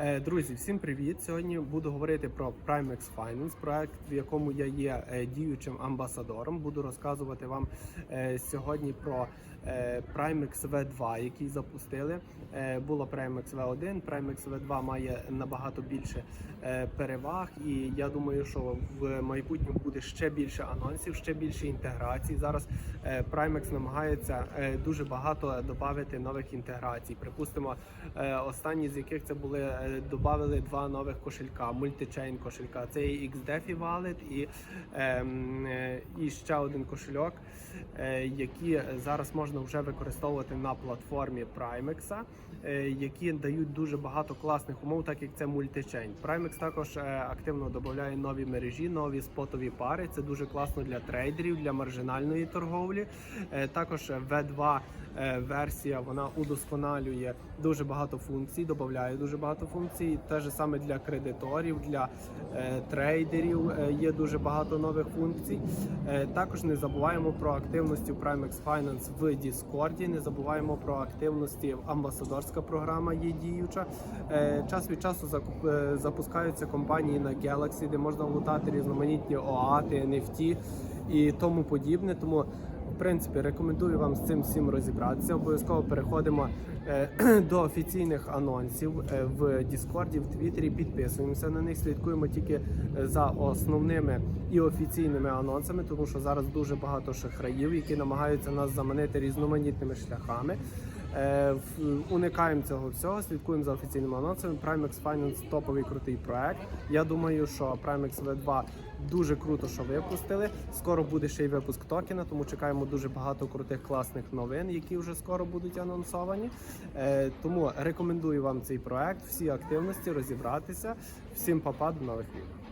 Е, Друзі, всім привіт! Сьогодні буду говорити про Primex Finance, проект, в якому я є е, діючим амбасадором. Буду розказувати вам е, сьогодні про Primex V2, який запустили. Було Primex V1, Primex V2 має набагато більше переваг, і я думаю, що в майбутньому буде ще більше анонсів, ще більше інтеграцій. Зараз Primex намагається дуже багато додати нових інтеграцій. Припустимо, останні з яких це були додали два нових кошелька, мультичейн кошелька. Це і XDeFi Wallet і, ем, е, і ще один кошельок, е, які зараз можна вже використовувати на платформі Primex, е, які дають дуже багато класних умов, так як це мультичейн. Primex також активно додає нові мережі, нові спотові пари. Це дуже класно для трейдерів, для маржинальної торговлі. Також V2 е, версія вона удосконалює дуже багато функцій, додає дуже багато функцій. Те ж саме для кредиторів, для е, трейдерів е, є дуже багато нових функцій. Е, Також не забуваємо про активності в Primex Finance в Discord, не забуваємо про активності амбасадорська програма є діюча. Е, Час від часу е, запускаються компанії на Galaxy, де можна лутати різноманітні ОАТи, NFT і тому подібне. Тому принципі, рекомендую вам з цим всім розібратися. Обов'язково переходимо е, до офіційних анонсів е, в Діскорді, в Твіттері. Підписуємося на них, слідкуємо тільки е, за основними і офіційними анонсами, тому що зараз дуже багато шахраїв, які намагаються нас заманити різноманітними шляхами. Е, Уникаємо цього всього, слідкуємо за офіційними анонсами. Primex Finance топовий крутий проект. Я думаю, що Primex V2 дуже круто, що випустили. Скоро буде ще й випуск токена, тому чекаємо дуже багато крутих класних новин, які вже скоро будуть анонсовані. Е, Тому рекомендую вам цей проект, всі активності розібратися. Всім папа, до нових відео.